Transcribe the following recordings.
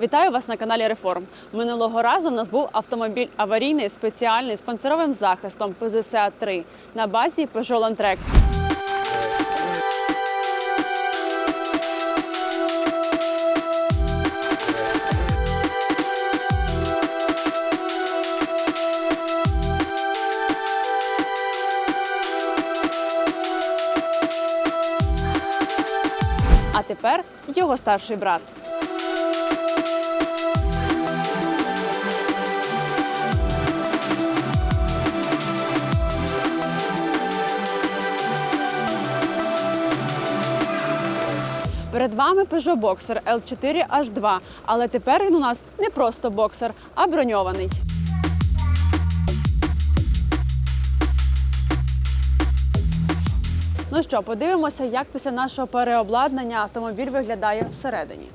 Вітаю вас на каналі Реформ. Минулого разу у нас був автомобіль аварійний спеціальний з панцировим захистом ПЗСА 3 на базі Peugeot Landtrek. А тепер його старший брат. Перед вами Peugeot Boxer L4 H2, але тепер він у нас не просто боксер, а броньований. Ну що, подивимося, як після нашого переобладнання автомобіль виглядає всередині.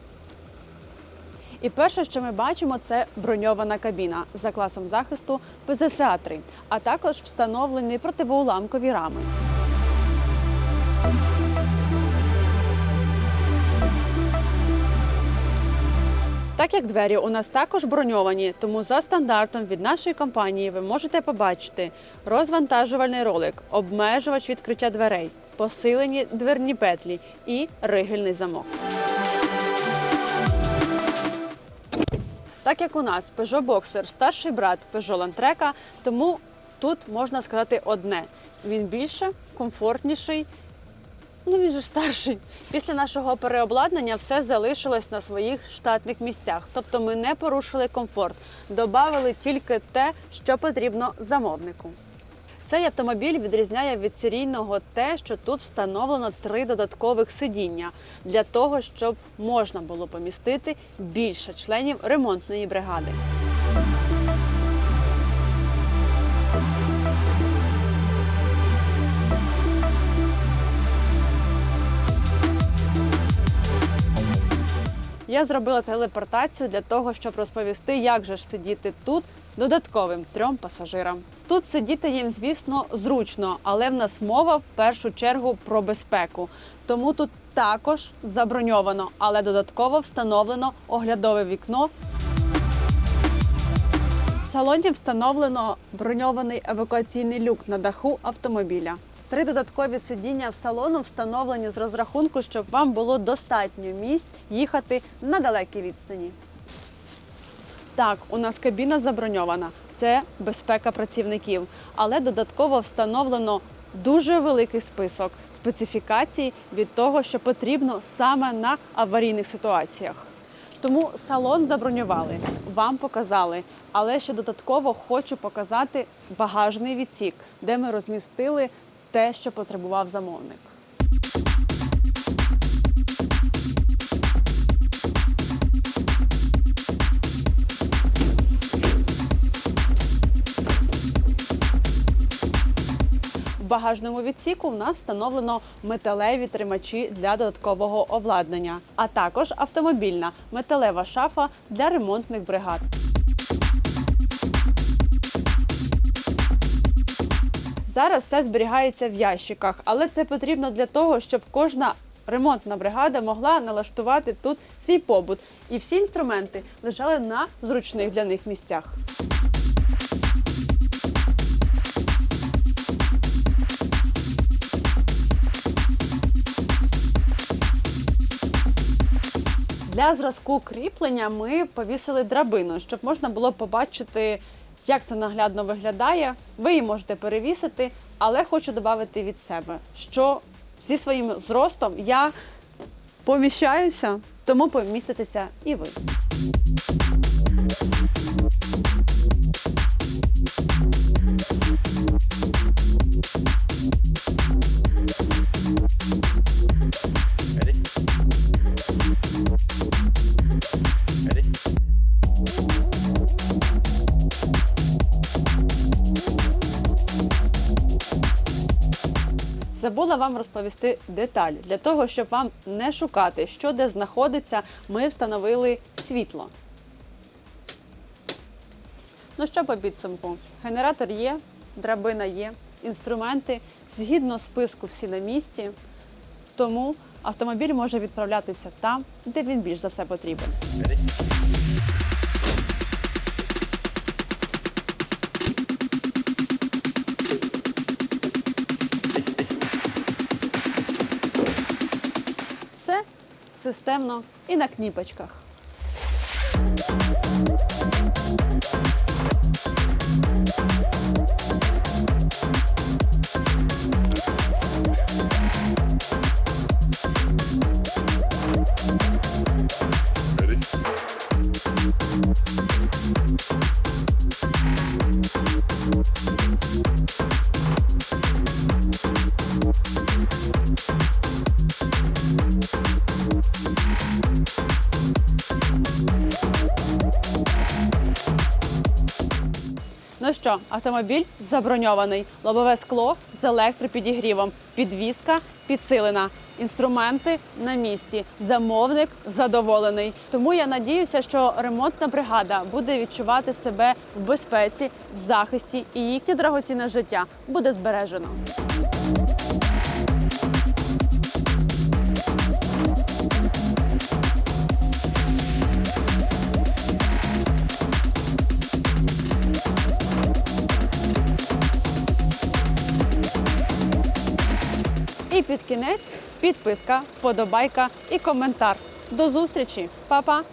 І перше, що ми бачимо, це броньована кабіна за класом захисту ПЗСА 3 а також встановлені противоуламкові рами. Так як двері у нас також броньовані, тому за стандартом від нашої компанії ви можете побачити розвантажувальний ролик, обмежувач відкриття дверей, посилені дверні петлі і ригельний замок. Так як у нас Peugeot Boxer старший брат Peugeot Landtrek, тому тут можна сказати одне: він більше, комфортніший. Ну, він же старший. Після нашого переобладнання все залишилось на своїх штатних місцях. Тобто ми не порушили комфорт, додали тільки те, що потрібно замовнику. Цей автомобіль відрізняє від серійного те, що тут встановлено три додаткових сидіння для того, щоб можна було помістити більше членів ремонтної бригади. Я зробила телепортацію для того, щоб розповісти, як же ж сидіти тут додатковим трьом пасажирам. Тут сидіти їм, звісно, зручно, але в нас мова в першу чергу про безпеку. Тому тут також заброньовано, але додатково встановлено оглядове вікно. В салоні встановлено броньований евакуаційний люк на даху автомобіля. Три додаткові сидіння в салону встановлені з розрахунку, щоб вам було достатньо місць їхати на далекій відстані. Так, у нас кабіна заброньована. Це безпека працівників, але додатково встановлено дуже великий список специфікацій від того, що потрібно саме на аварійних ситуаціях. Тому салон забронювали, вам показали. Але ще додатково хочу показати багажний відсік, де ми розмістили те, що потребував замовник. В багажному відсіку в нас встановлено металеві тримачі для додаткового обладнання, а також автомобільна металева шафа для ремонтних бригад. Зараз все зберігається в ящиках, але це потрібно для того, щоб кожна ремонтна бригада могла налаштувати тут свій побут. І всі інструменти лежали на зручних для них місцях. Для зразку кріплення ми повісили драбину, щоб можна було побачити, як це наглядно виглядає. Ви її можете перевісити, але хочу додати від себе, що зі своїм зростом я поміщаюся, тому поміститеся і ви. Забула вам розповісти деталь. Для того, щоб вам не шукати, що де знаходиться, ми встановили світло. Ну що по підсумку? Генератор є, драбина є, інструменти згідно списку всі на місці. Тому автомобіль може відправлятися там, де він більш за все потрібен. Системно і на кніпочках. Ну що, автомобіль заброньований, лобове скло з електропідігрівом, підвізка підсилена, інструменти на місці, замовник задоволений. Тому я надіюся, що ремонтна бригада буде відчувати себе в безпеці, в захисті, і їхнє драгоцінне життя буде збережено. І під кінець підписка, вподобайка і коментар. До зустрічі, Па-па!